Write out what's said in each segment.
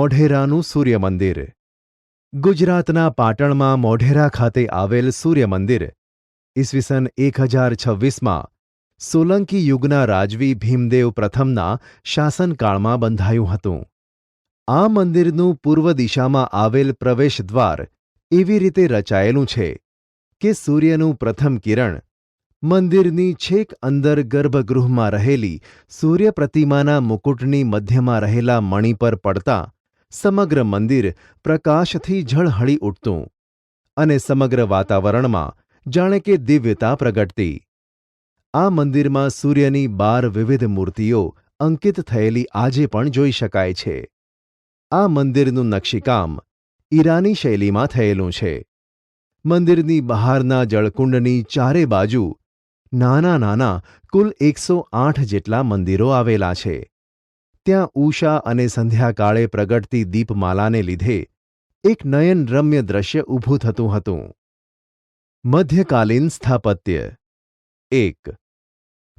મોઢેરાનું સૂર્ય મંદિર ગુજરાતના પાટણમાં મોઢેરા ખાતે આવેલ સૂર્ય મંદિર ઈસવીસન એક હજાર છવ્વીસમાં સોલંકી યુગના રાજવી ભીમદેવ પ્રથમના શાસનકાળમાં બંધાયું હતું. આ મંદિરનું પૂર્વ દિશામાં આવેલ પ્રવેશદ્વાર એવી રીતે રચાયેલું છે કે સૂર્યનું પ્રથમ કિરણ મંદિરની છેક અંદર ગર્ભગૃહમાં રહેલી સૂર્ય પ્રતિમાના મુકુટની મધ્યમાં રહેલા મણિ પર પડતા સમગ્ર મંદિર પ્રકાશથી ઝળહળી ઉઠતું અને સમગ્ર વાતાવરણમાં જાણે કે દિવ્યતા પ્રગટતી. આ મંદિરમાં સૂર્યની બાર વિવિધ મૂર્તિઓ અંકિત થયેલી આજે પણ જોઈ શકાય છે. આ મંદિરનું નકશીકામ ઈરાની શૈલીમાં થયેલું છે. મંદિરની બહારના જળકુંડની ચારે બાજુ નાના નાના કુલ એકસો આઠ જેટલા મંદિરો આવેલા છે. ત્યાં ઉષા અને સંધ્યાકાળે પ્રગટતી દીપમાલાને લીધે એક નયનરમ્ય દ્રશ્ય ઊભું થતું હતું. મધ્યકાલીન સ્થાપત્ય. એક.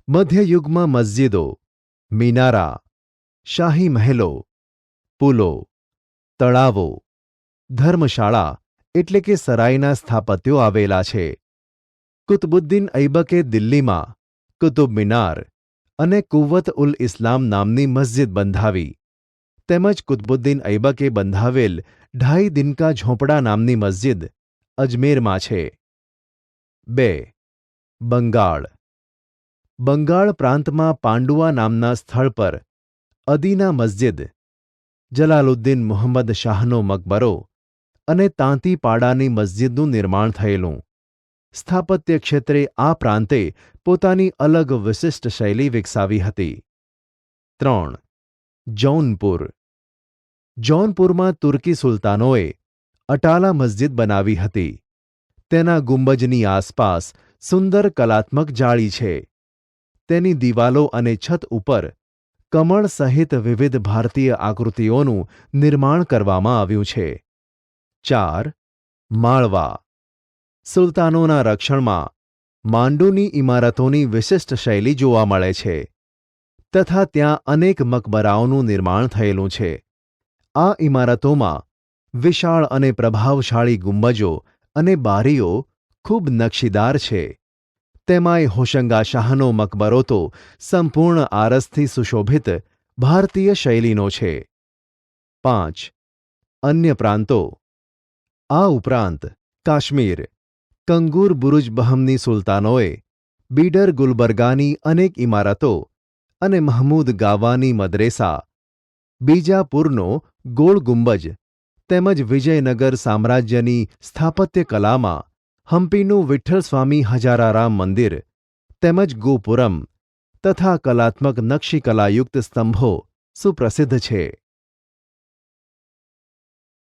મધ્યયુગમાં મસ્જિદો, મિનારા, શાહી મહેલો, પુલો, તળાવો, ધર્મશાળા એટલે કે સરાયના સ્થાપત્યો આવેલા છે. કુતબુદ્દીન ઐબકે દિલ્હીમાં કુતુબ મિનાર અને કુવ્વત ઉલ ઇસ્લામ નામની મસ્જિદ બંધાવી. તેમજ કુતબુદ્દીન ઐબકે બંધાવેલ ઢાઈ દિનકા ઝોંપડા નામની મસ્જિદ અજમેરમાં છે. બે. બંગાળ. બંગાળ પ્રાંતમાં પાંડુઆ નામના સ્થળ પર અદીના મસ્જિદ, જલાલુદ્દીન મુહમ્મદ શાહનો મકબરો અને તાંતીપાડાની મસ્જિદનું નિર્માણ થયેલું. સ્થાપત્ય ક્ષેત્રે આ પ્રાંતે પોતાની અલગ વિશિષ્ટ શૈલી વિકસાવી હતી. ત્રણ. જૌનપુર. જૌનપુરમાં તુર્કી સુલતાનોએ અટાલા મસ્જિદ બનાવી હતી. તેના ગુંબજની આસપાસ સુંદર કલાત્મક જાળી છે. તેની દિવાલો અને છત ઉપર કમળ સહિત વિવિધ ભારતીય આકૃતિઓનું નિર્માણ કરવામાં આવ્યું છે. ચાર. માળવા. સુલતાનોના રક્ષણમાં માંડુની ઇમારતોની વિશિષ્ટ શૈલી જોવા મળે છે, તથા ત્યાં અનેક મકબરાઓનું નિર્માણ થયેલું છે. આ ઇમારતોમાં વિશાળ અને પ્રભાવશાળી ગુંબજો અને બારીઓ ખૂબ નકશીદાર છે. તેમાંય હોશંગા શાહનો મકબરો તો સંપૂર્ણ આરસથી સુશોભિત ભારતીય શૈલીનો છે. પાંચ. અન્ય પ્રાંતો. આ ઉપરાંત કાશ્મીર. કંગુર બુરુજ બહમની સુલતાનોએ, બીડર ગુલબર્ગાની અનેક ઇમારતો અને મહમૂદ ગાવાની મદરેસા, બીજાપુરનો ગોળ ગુંબજ તેમજ વિજયનગર સામ્રાજ્યની સ્થાપત્ય કલામાં હમ્પીનું વિઠ્ઠલ સ્વામી હજારારામ મંદિર તેમજ ગોપુરમ તથા કલાત્મક નકશીકલાયુક્ત સ્તંભો સુપ્રસિદ્ધ છે.